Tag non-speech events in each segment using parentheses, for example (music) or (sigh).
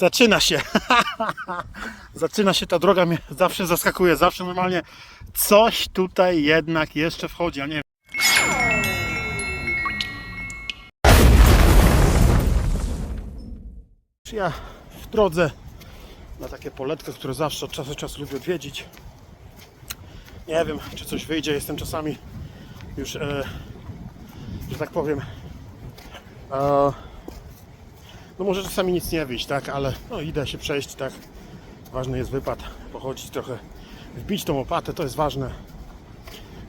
Zaczyna się. (laughs) Zaczyna się ta droga mnie zawsze zaskakuje. Zawsze normalnie coś tutaj jednak jeszcze wchodzi, a nie ja w drodze na takie poletko, które zawsze od czasu do czasu lubię odwiedzić. Nie wiem, czy coś wyjdzie. Jestem czasami już, e, że tak powiem, e, no może czasami nic nie wyjść, tak, ale no idę się przejść, tak. Ważny jest wypad, pochodzić trochę, wbić tą opatę, to jest ważne.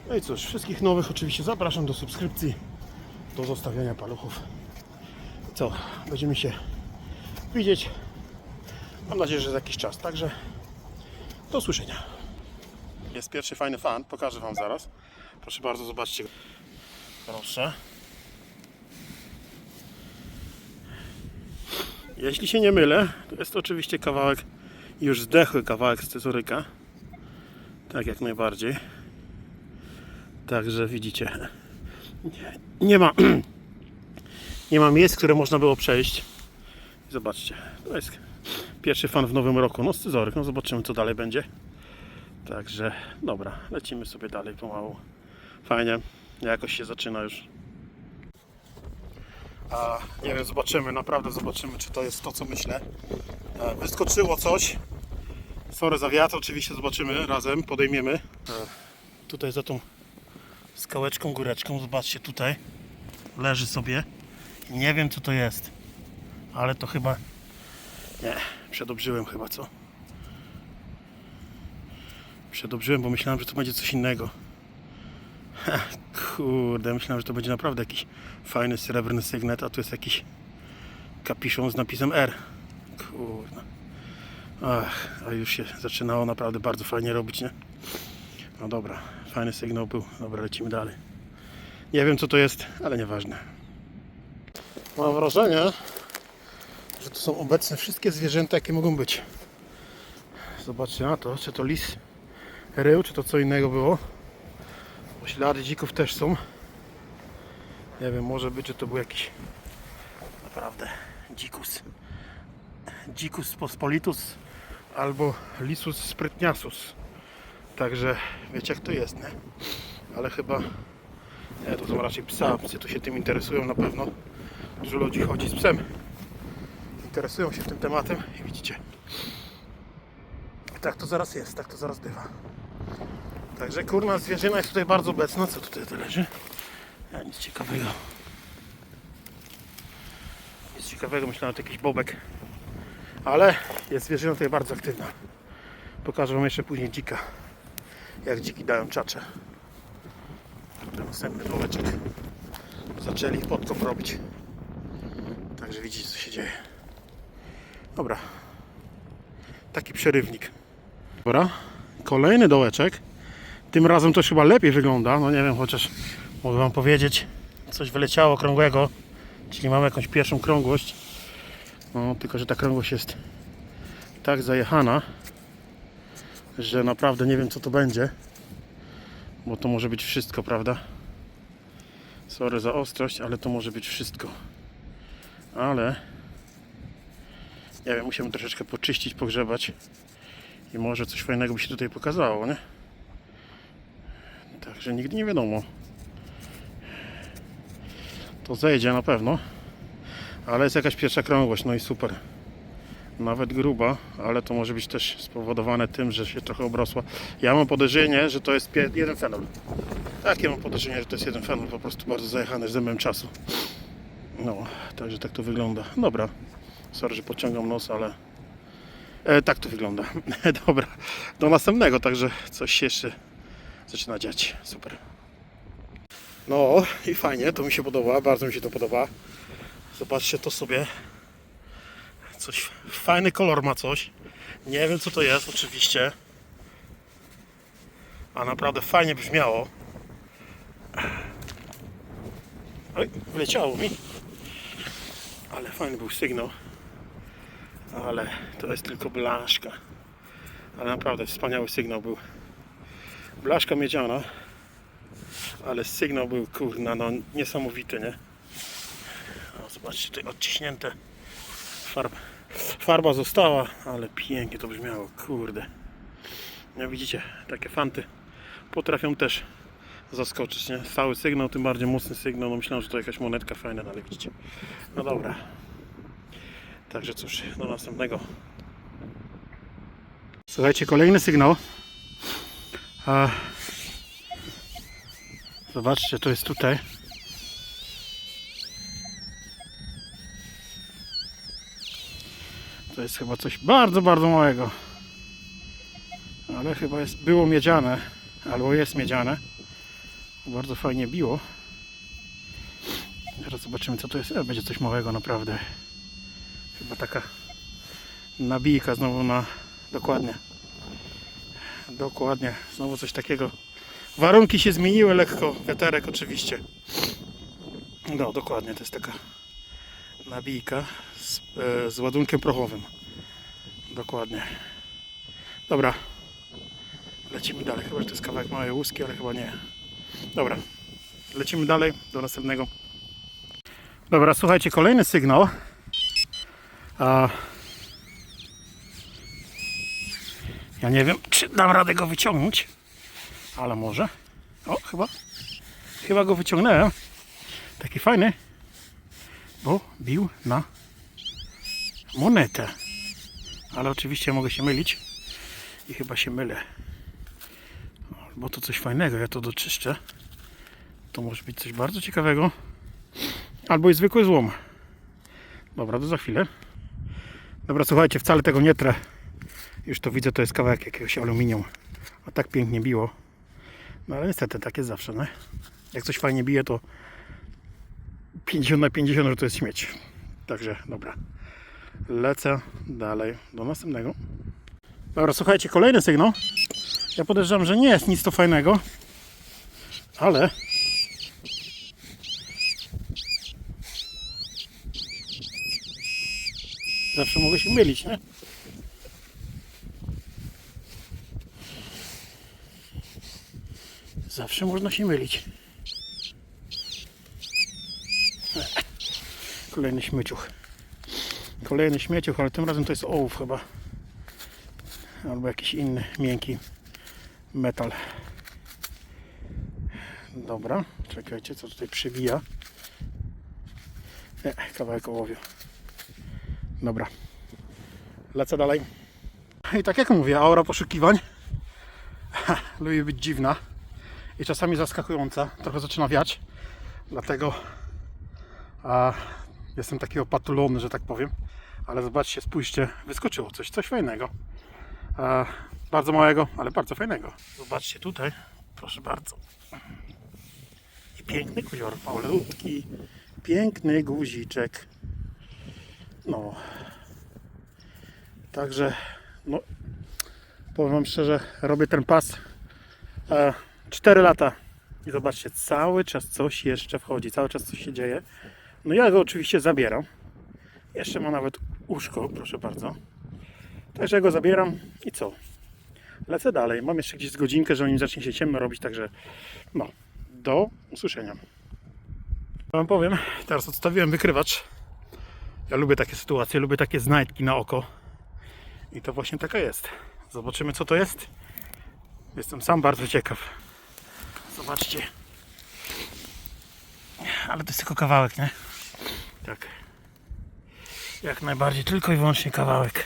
No i cóż, wszystkich nowych oczywiście zapraszam do subskrypcji, do zostawiania paluchów. Co, będziemy się widzieć. Mam nadzieję, że za jakiś czas. Także do usłyszenia. Jest pierwszy fajny fan, pokażę Wam zaraz. Proszę bardzo, zobaczcie. Proszę. Jeśli się nie mylę, to jest to oczywiście kawałek, już zdechły kawałek scyzoryka. Tak jak najbardziej. Także widzicie, nie, nie ma (clears throat) nie ma miejsc, które można było przejść. Zobaczcie, to jest pierwszy fan w nowym roku. No scyzoryk, no zobaczymy co dalej będzie. Także dobra, lecimy sobie dalej pomału. Fajnie, jakoś się zaczyna już. A, nie wiem, zobaczymy, naprawdę zobaczymy, czy to jest to, co myślę. E, wyskoczyło coś. Sorry za wiatr, oczywiście zobaczymy razem, podejmiemy. E, tutaj za tą skałeczką, góreczką, zobaczcie tutaj. Leży sobie. Nie wiem, co to jest. Ale to chyba... Nie, przedobrzyłem chyba, co? Przedobrzyłem, bo myślałem, że to będzie coś innego. Kurde, myślałem, że to będzie naprawdę jakiś fajny srebrny sygnet, a tu jest jakiś kapiszon z napisem R. Kurde. Ach, a już się zaczynało naprawdę bardzo fajnie robić, nie? No dobra, fajny sygnał był. Dobra, lecimy dalej. Nie wiem co to jest, ale nieważne. Mam wrażenie, że tu są obecne wszystkie zwierzęta, jakie mogą być. Zobaczcie na to, czy to lis rył, czy to co innego było. Bo ślady dzików też są. Nie wiem, może być, że to był jakiś naprawdę dzikus. Dzikus pospolitus albo lisus sprytniasus. Także wiecie jak to jest, nie? Ale chyba nie, to są raczej psa. Psy tu się tym interesują na pewno. Dużo ludzi chodzi z psem. Interesują się tym tematem i widzicie. Tak to zaraz jest, tak to zaraz bywa. Także kurna zwierzyna jest tutaj bardzo obecna. Co tutaj to leży? Ja, nic ciekawego. Nic ciekawego, myślałem, to jakiś bobek. Ale jest zwierzyna tutaj bardzo aktywna. Pokażę Wam jeszcze później dzika. Jak dziki dają czacze. Tutaj następny dołeczek. Zaczęli podkop robić. Także widzicie co się dzieje. Dobra. Taki przerywnik. Dobra. Kolejny dołeczek. Tym razem to chyba lepiej wygląda. No nie wiem, chociaż mogę Wam powiedzieć. Coś wyleciało okrągłego. Czyli mamy jakąś pierwszą krągłość. No, tylko że ta krągłość jest tak zajechana, że naprawdę nie wiem co to będzie. Bo to może być wszystko, prawda? Sorry za ostrość, ale to może być wszystko. Ale nie wiem, musimy troszeczkę poczyścić, pogrzebać i może coś fajnego by się tutaj pokazało, nie? Także nigdy nie wiadomo. To zejdzie na pewno, ale jest jakaś pierwsza krągłość, no i super. Nawet gruba, ale to może być też spowodowane tym, że się trochę obrosła. Ja mam podejrzenie, że to jest jeden fenol. Takie mam podejrzenie, że to jest jeden fenol, po prostu bardzo zajechany z zębem czasu. No, także tak to wygląda. Dobra, sorry, że pociągam nos, ale e, tak to wygląda. (laughs) Dobra, do następnego, także coś jeszcze zaczyna dziać. Super. No i fajnie, to mi się podoba, bardzo mi się to podoba. Zobaczcie to sobie. Coś, fajny kolor ma coś. Nie wiem co to jest oczywiście. A naprawdę fajnie brzmiało. Oj, wleciało mi. Ale fajny był sygnał. Ale to jest tylko blaszka. Ale naprawdę wspaniały sygnał był. Blaszka miedziana. Ale sygnał był kurna, no niesamowity, nie? O, zobaczcie, tutaj odciśnięte farb, Farba została, ale pięknie to brzmiało, kurde. Jak widzicie, takie fanty potrafią też zaskoczyć, nie? Stały sygnał, tym bardziej mocny sygnał. No myślałem, że to jakaś monetka fajna, no ale widzicie. No dobra. Także cóż, do następnego. Słuchajcie, kolejny sygnał. A... Zobaczcie, to jest tutaj. To jest chyba coś bardzo, bardzo małego. Ale chyba jest, było miedziane, albo jest miedziane. Bardzo fajnie biło. Teraz zobaczymy co to jest. E, będzie coś małego naprawdę. Chyba taka nabijka znowu na... Dokładnie. Dokładnie. Znowu coś takiego. Warunki się zmieniły lekko. Wiaterek oczywiście. No dokładnie. To jest taka nabijka z, e, z ładunkiem prochowym. Dokładnie. Dobra. Lecimy dalej. Chyba, że to jest kawałek małej łuski, ale chyba nie. Dobra. Lecimy dalej do następnego. Dobra, słuchajcie, kolejny sygnał. A... Ja nie wiem, czy dam radę go wyciągnąć, ale może. O, chyba. Chyba go wyciągnąłem. Taki fajny, bo bił na monetę. Ale oczywiście mogę się mylić i chyba się mylę. Bo to coś fajnego, ja to doczyszczę. To może być coś bardzo ciekawego. Albo i zwykły złom. Dobra, to za chwilę. Dobra, słuchajcie, wcale tego nie trę. Już to widzę, to jest kawałek jakiegoś aluminium. A tak pięknie biło. No ale niestety, tak jest zawsze, nie? Jak coś fajnie bije, to 50 na 50, że to jest śmieć. Także, dobra. Lecę dalej do następnego. Dobra, słuchajcie, kolejny sygnał. Ja podejrzewam, że nie jest nic to fajnego, ale zawsze mogę się mylić, nie? Zawsze można się mylić. Kolejny śmieciuch. Kolejny śmieciuch, ale tym razem to jest ołów chyba. Albo jakiś inny, miękki metal. Dobra, czekajcie, co tutaj przywija. Nie, kawałek ołowiu. Dobra. Lecę dalej. I tak jak mówię, aura poszukiwań lubi być dziwna i czasami zaskakująca. Trochę zaczyna wiać, dlatego a, jestem taki opatulony, że tak powiem. Ale zobaczcie, spójrzcie, wyskoczyło coś, coś fajnego. A, bardzo małego, ale bardzo fajnego. Zobaczcie tutaj, proszę bardzo. I piękny kozior, malutki, piękny guziczek. No. Także, no, powiem Wam szczerze, robię ten pas e, 4 lata. I zobaczcie, cały czas coś jeszcze wchodzi, cały czas coś się dzieje. No ja go oczywiście zabieram. Jeszcze ma nawet uszko, proszę bardzo. Także ja go zabieram i co? Lecę dalej. Mam jeszcze gdzieś godzinkę, że nim zacznie się ciemno robić, także no, do usłyszenia. Wam powiem, teraz odstawiłem wykrywacz. Ja lubię takie sytuacje, lubię takie znajdki na oko. I to właśnie taka jest. Zobaczymy co to jest. Jestem sam bardzo ciekaw. Zobaczcie. Ale to jest tylko kawałek, nie? Tak. Jak najbardziej, tylko i wyłącznie kawałek.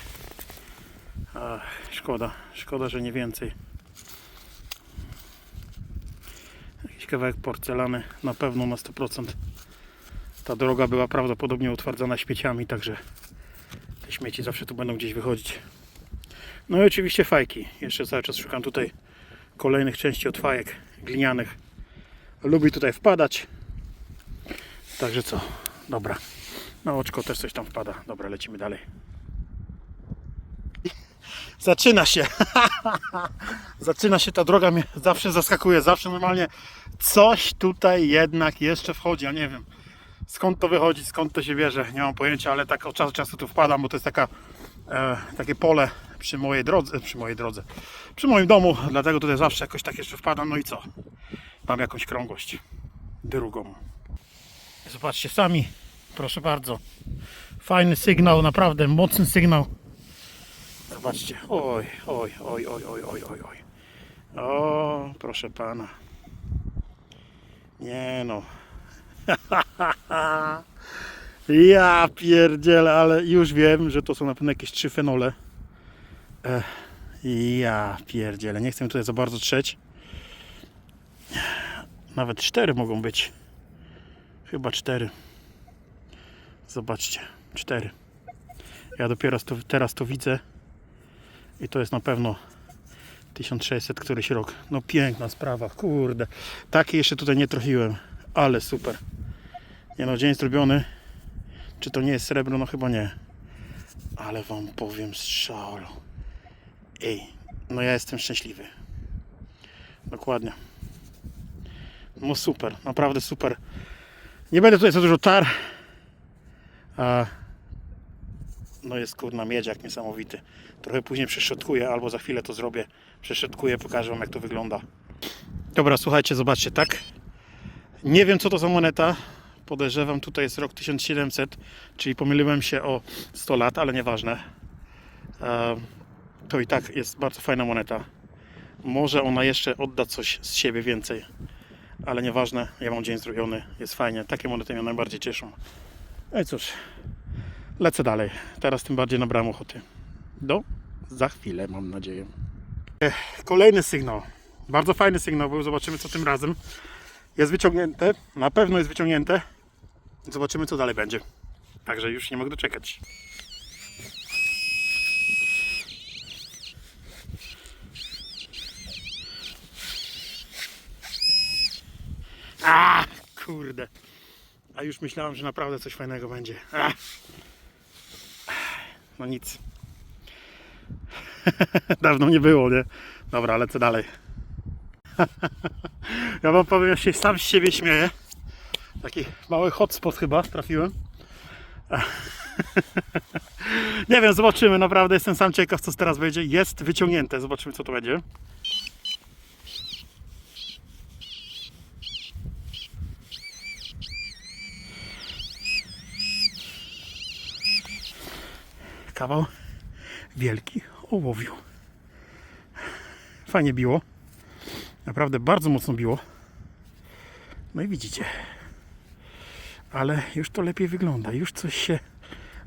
Ach, szkoda, szkoda, że nie więcej. Jakiś kawałek porcelany na pewno na 100%. Ta droga była prawdopodobnie utwardzona śmieciami, także te śmieci zawsze tu będą gdzieś wychodzić. No i oczywiście fajki. Jeszcze cały czas szukam tutaj kolejnych części od fajek glinianych. Lubi tutaj wpadać. Także co? Dobra. Na oczko też coś tam wpada. Dobra, lecimy dalej. Zaczyna się. (laughs) Zaczyna się ta droga mnie zawsze zaskakuje. Zawsze normalnie coś tutaj jednak jeszcze wchodzi. Ja nie wiem skąd to wychodzi, skąd to się bierze. Nie mam pojęcia, ale tak od czasu do czasu tu wpadam, bo to jest taka, e, takie pole przy mojej drodze, przy mojej drodze, przy moim domu. Dlatego tutaj zawsze jakoś tak jeszcze wpadam. No i co? Mam jakąś krągłość drugą. Zobaczcie sami, proszę bardzo. Fajny sygnał, naprawdę mocny sygnał. Zobaczcie. Oj, oj, oj, oj, oj, oj, oj, oj. O, proszę pana. Nie no. (laughs) Ja pierdzielę, ale już wiem, że to są na pewno jakieś trzy fenole. Ja pierdzielę, nie chcę tutaj za bardzo trzeć. Nawet cztery mogą być. Chyba cztery. Zobaczcie, cztery. Ja dopiero to, teraz to widzę. I to jest na pewno 1600 któryś rok. No piękna sprawa, kurde. Takie jeszcze tutaj nie trafiłem, ale super. Nie no, dzień zrobiony. Czy to nie jest srebro? No chyba nie. Ale wam powiem strzał. Ej, no ja jestem szczęśliwy. Dokładnie. No super, naprawdę super. Nie będę tutaj za dużo tar. A no jest kurna miedziak niesamowity. Trochę później przeszczotkuję, albo za chwilę to zrobię. Przeszczotkuję, pokażę wam jak to wygląda. Dobra, słuchajcie, zobaczcie, tak? Nie wiem co to za moneta. Podejrzewam, tutaj jest rok 1700, czyli pomyliłem się o 100 lat, ale nieważne. E, To i tak jest bardzo fajna moneta. Może ona jeszcze odda coś z siebie więcej, ale nieważne, ja mam dzień zrobiony, jest fajnie. Takie monety mnie najbardziej cieszą. No i cóż, lecę dalej. Teraz tym bardziej nabrałem ochoty. Do za chwilę, mam nadzieję. Ech, Kolejny sygnał. Bardzo fajny sygnał był. Zobaczymy, co tym razem. Jest wyciągnięte. Na pewno jest wyciągnięte. Zobaczymy, co dalej będzie. Także już nie mogę doczekać. A, kurde. A już myślałem, że naprawdę coś fajnego będzie. No nic. (laughs) Dawno nie było, nie? Dobra, lecę dalej. (laughs) ja wam powiem, ja się sam z siebie śmieję. Taki mały hotspot chyba trafiłem. (laughs) nie wiem, zobaczymy. Naprawdę jestem sam ciekaw, co teraz będzie. Jest wyciągnięte. Zobaczymy, co to będzie. Kawał wielki ołowiu. Fajnie biło. Naprawdę bardzo mocno biło. No i widzicie. Ale już to lepiej wygląda. Już coś się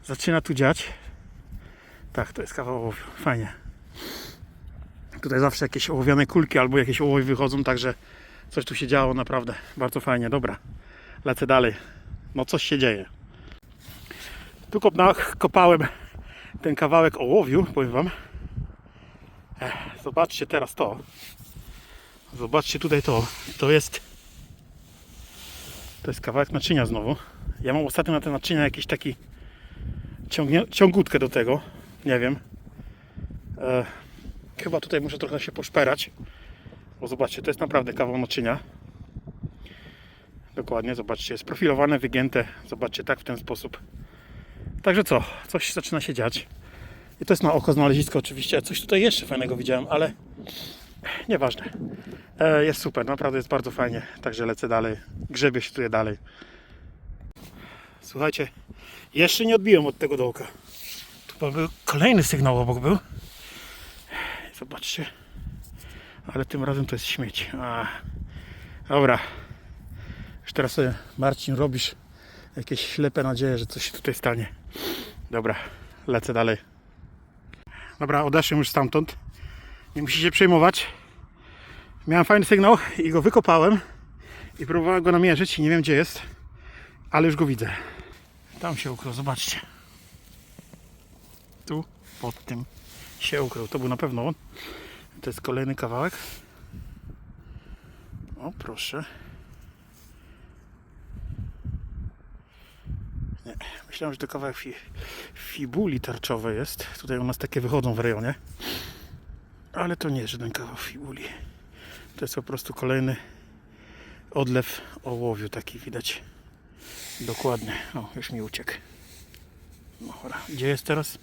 zaczyna tu dziać. Tak, to jest kawał ołowiu. Fajnie. Tutaj zawsze jakieś ołowiane kulki albo jakieś ołowie wychodzą, także coś tu się działo naprawdę. Bardzo fajnie. Dobra. Lecę dalej. No coś się dzieje. Tu kopna- kopałem ten kawałek ołowiu, powiem wam. Zobaczcie teraz to. Zobaczcie tutaj to. To jest. To jest kawałek naczynia znowu. Ja mam ostatnio na te naczynia jakiś taki ciągnie, ciągutkę do tego. Nie wiem. E, chyba tutaj muszę trochę się poszperać. Bo zobaczcie, to jest naprawdę kawał naczynia. Dokładnie, zobaczcie, jest profilowane, wygięte. Zobaczcie, tak w ten sposób. Także co, coś zaczyna się dziać. I to jest na oko znalezisko oczywiście. Coś tutaj jeszcze fajnego widziałem, ale nieważne. E, jest super, naprawdę jest bardzo fajnie. Także lecę dalej. Grzebię się tutaj dalej. Słuchajcie, jeszcze nie odbiłem od tego dołka. Tu był kolejny sygnał obok był. Zobaczcie. Ale tym razem to jest śmieć. A, dobra. Już teraz sobie Marcin robisz jakieś ślepe nadzieje, że coś się tutaj stanie. Dobra, lecę dalej. Dobra, odeszłem już stamtąd. Nie musicie przejmować. Miałem fajny sygnał i go wykopałem i próbowałem go namierzyć i nie wiem gdzie jest, ale już go widzę. Tam się ukrył, zobaczcie. Tu, pod tym się ukrył. To był na pewno on. To jest kolejny kawałek. O, proszę. Nie, myślałem, że to kawałek fi, fibuli tarczowej jest. Tutaj u nas takie wychodzą w rejonie. Ale to nie jest żaden kawał fibuli. To jest po prostu kolejny odlew ołowiu, taki widać. Dokładnie. O, już mi uciekł. No dobra, gdzie jest teraz?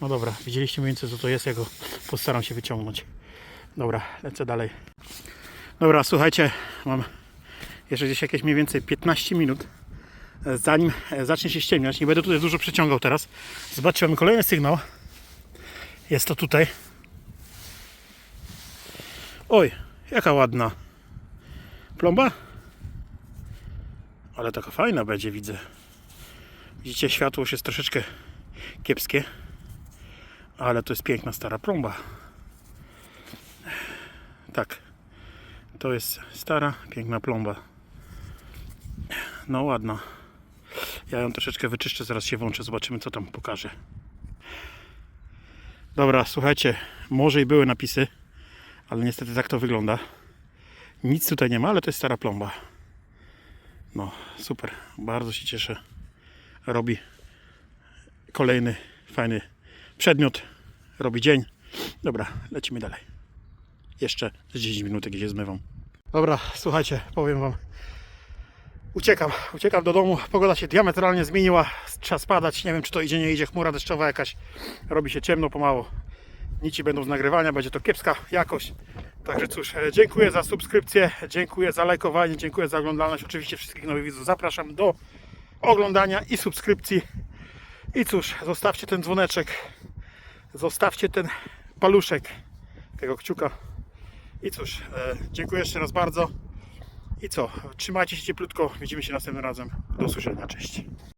No dobra, widzieliście mniej więcej co to jest, ja go postaram się wyciągnąć. Dobra, lecę dalej. Dobra, słuchajcie, mam jeszcze gdzieś jakieś mniej więcej 15 minut zanim e, zacznie się ściemniać. Nie będę tutaj dużo przeciągał teraz. Zobaczcie, mamy kolejny sygnał. Jest to tutaj. Oj, jaka ładna plomba. Ale taka fajna będzie, widzę. Widzicie, światło jest troszeczkę kiepskie. Ale to jest piękna stara plomba. Tak. To jest stara, piękna plomba. No ładna. Ja ją troszeczkę wyczyszczę, zaraz się włączę, zobaczymy co tam pokaże. Dobra, słuchajcie, może i były napisy, ale niestety tak to wygląda. Nic tutaj nie ma, ale to jest stara plomba. No, super, bardzo się cieszę. Robi kolejny fajny przedmiot, robi dzień. Dobra, lecimy dalej. Jeszcze z 10 minut, gdzie się zmywam. Dobra, słuchajcie, powiem Wam. Uciekam, uciekam do domu. Pogoda się diametralnie zmieniła. Trzeba spadać. Nie wiem, czy to idzie, nie idzie. Chmura deszczowa jakaś. Robi się ciemno pomału. Nici będą z nagrywania, będzie to kiepska jakość. Także cóż, e, dziękuję za subskrypcję, dziękuję za lajkowanie, dziękuję za oglądalność. Oczywiście wszystkich nowych widzów zapraszam do oglądania i subskrypcji. I cóż, zostawcie ten dzwoneczek, zostawcie ten paluszek tego kciuka. I cóż, e, dziękuję jeszcze raz bardzo. I co? Trzymajcie się cieplutko. Widzimy się następnym razem. Do usłyszenia. Cześć.